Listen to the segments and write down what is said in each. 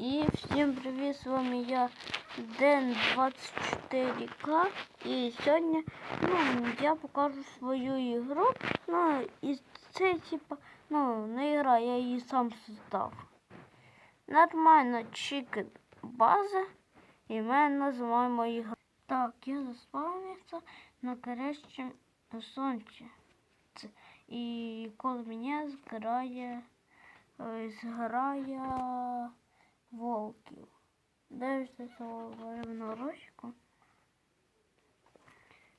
І всім привіт, з вами я Ден 24К. І сьогодні ну, я покажу свою ігру. Ну, і це типа, ну, не ігра, я її сам создав. Нормально Chicken база. І ми називаємо ігру. Так, я заспавнився на горячем сонці. Це- І коли мене згорає, е, волків. Дивишся цього вареного рощику,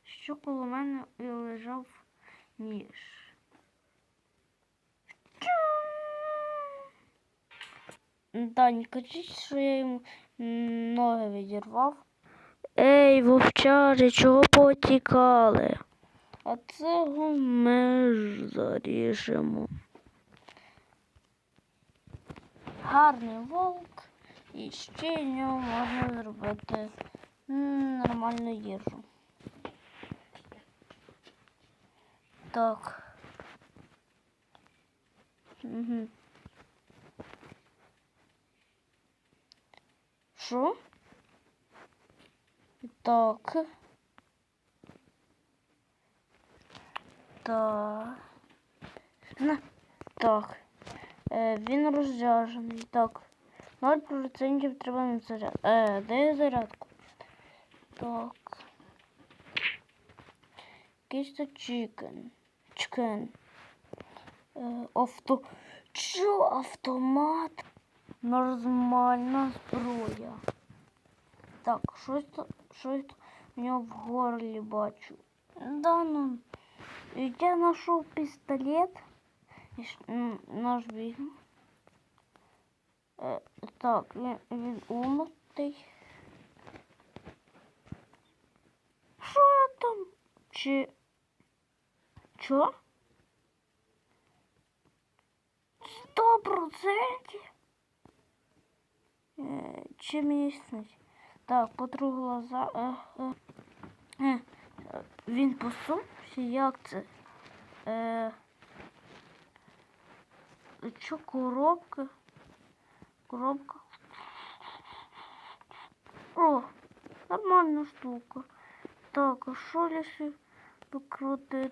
що коло мене і лежав ніж. Та не кажіть, що я йому ноги відірвав. Ей, вовчари, чого потікали? А цього ми ж заріжемо. Гарний волк, і ще в нього можна зробити нормальну їжу. Так. Угу. Що? Так. Так. На. Так. Е, він розряджений. Так. 0% треба на заряд. Е, де зарядку? Так. Якийсь чикен. Чикен. Е, авто. Чо автомат? Нормальна зброя. Так, щось то, щось то нього в горлі бачу. Да ну. Я ш- м, наш візьму. Так, він, умитий. Що я там? Чи. Чо? Сто процентів? Е, чи мені снить? Так, потру глаза. Е, е, він посунувся? Як це? Е, що коробка? Коробка. О, нормальна штука. Так, а що лише покрутить?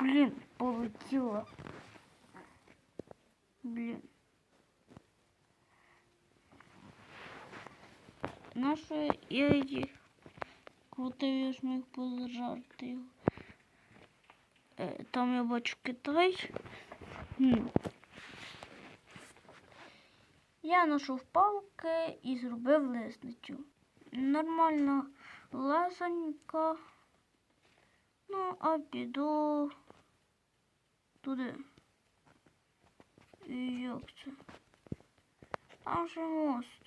Блін, полетіла. Блін. Наша я її крутив, я ж міг позажарти його. Е, Там я бачу Китай. Я знайшов палки і зробив лисницю. Нормально лазанька. Ну, а піду туди. І Як це? Там же мост.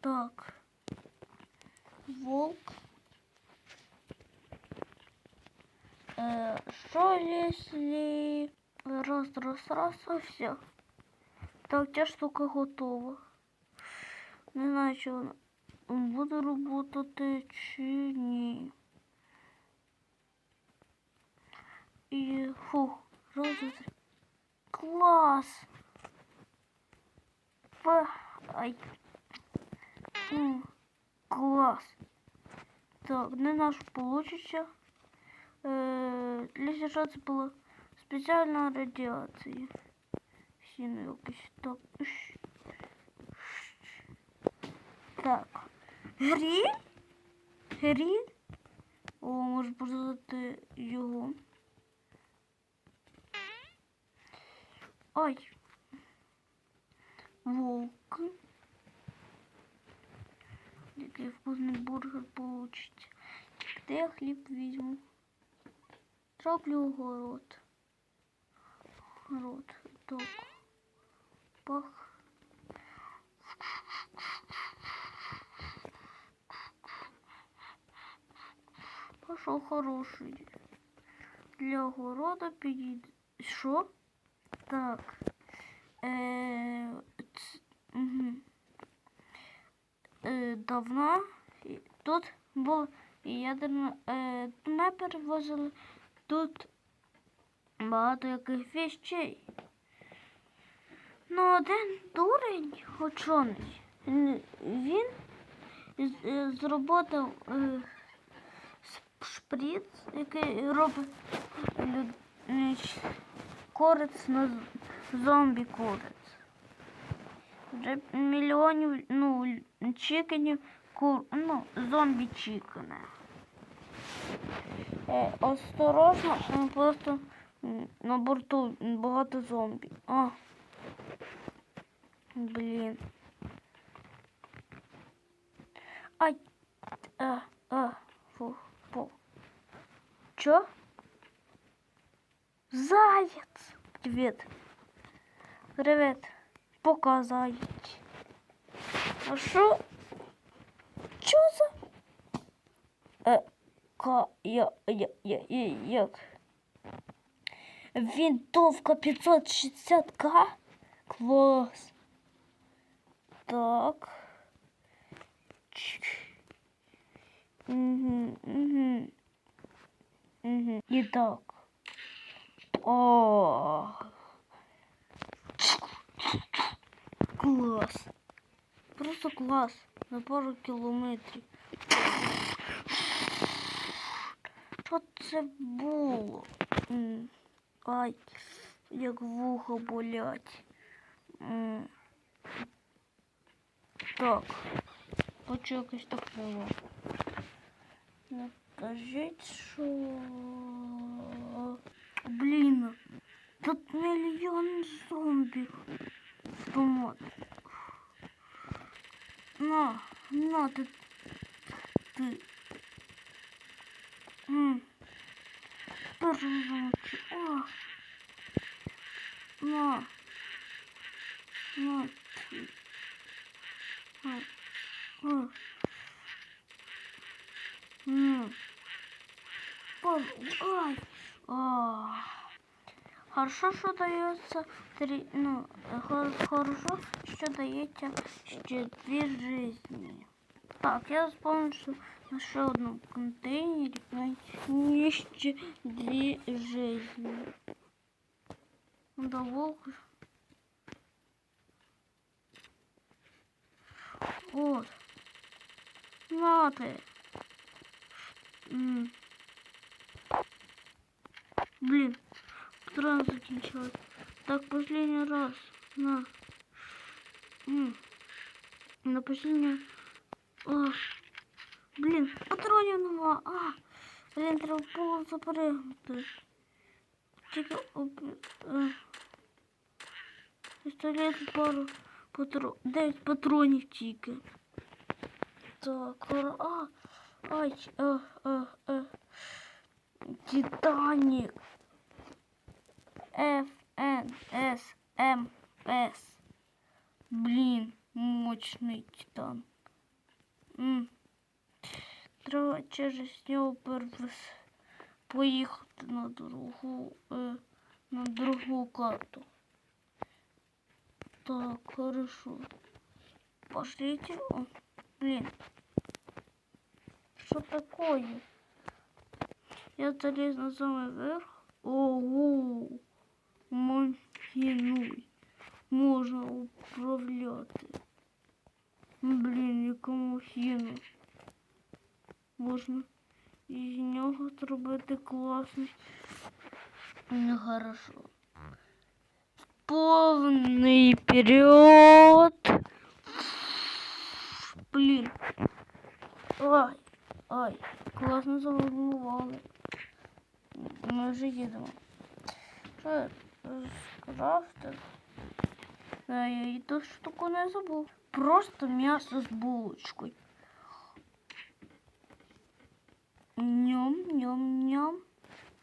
Так. Волк. Э, что если раз, раз, раз, и все? Так, ця штука готова. Не знаю, чи вона буде работати чи ні. І фух, раз, два. Клас! Фа, ай. М, Клас. Так, не наш получится. Е, для сержанта була спеціальна радіація. Так. Так. Гріль? Гріль? О, може продати його. Ай. Волк. Який вкусний бургер получиться. Де я хліб візьму? Зроблю огород. Огород. Так. Пах. Пошел хороший. Для огорода підійде. Що? Так. Е, ц- угу. Е, давно тут було ядерно. Е, ми перевозили тут багато яких вещей. Ну, один дурень учений, він зробив е, шприц, який робить корець на зомбі корець. Вже мільйонів ну, чикенів, кур, ну, зомбі чикене. Е, осторожно, е, просто на борту багато зомбі. А. Блін. Ай. А, а, фу, фу. Чё? Заяц. Привет. Привет. Пока заяц. А що? Чо за? Е, ка, я, я, я, я, як? Винтовка 560к? Класс. Так. І так. Клас. Просто клас. На пару кілометрів. Що це було? М, Ай, як вухо болять. М. Так. Хочу якось так було. Ну, Скажіть, що... Блін, тут мільйон зомбі. Томат. На, на, ти... Ти... М. Перший замочи. О. На. На. ти. А. А. М. Пом- Ай. А. Хорошо, що дається три, ну, хо- хорошо, що дається ще дві жизни. Так, я вспомнил, что на ще одному контейнері є ще дві жизни. Надо волк. Вот. На ты. М. Блин, патрон закінчилась. Так, последний раз. На. М. На последний. О. Блін, патронів нема. А. Блін, треба було запригнути. Тільки об... е, Пістолет пару патрон. Дев'ять патронів тільки. Так, хор- а. Ай, а, а, а. Титанік. F, N, S, M, S. Блін, мощний титан. Треба через нього поїхати на другу, е, на другу карту. Так, хорошо. Пошлите. О, блин. Что такое? Я залез на самый верх. Ого! Махінуй. Можна управляти. Блін, яка махіна. Можна із нього зробити класний. Ну, хорошо. Повний вперед. Блін. Ай, ай, класно загальмували. Ми вже їдемо. Що я скрафтив? Е, Я і ту штуку не забув. Просто м'ясо з булочкою. Ням-ням-ням.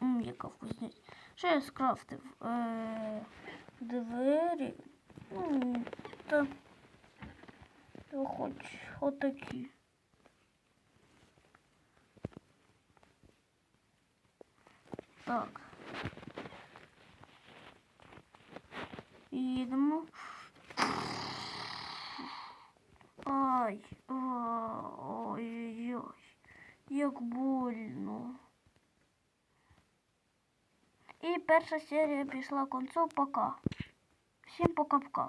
М, яка вкусність. Що я скрафтив? Е, двері. Ну, та, та хоч отакі. Так. Їдемо. Ай, ой-ой-ой, як больно. І перша серія пішла концу. Пока. Всім пока-пока.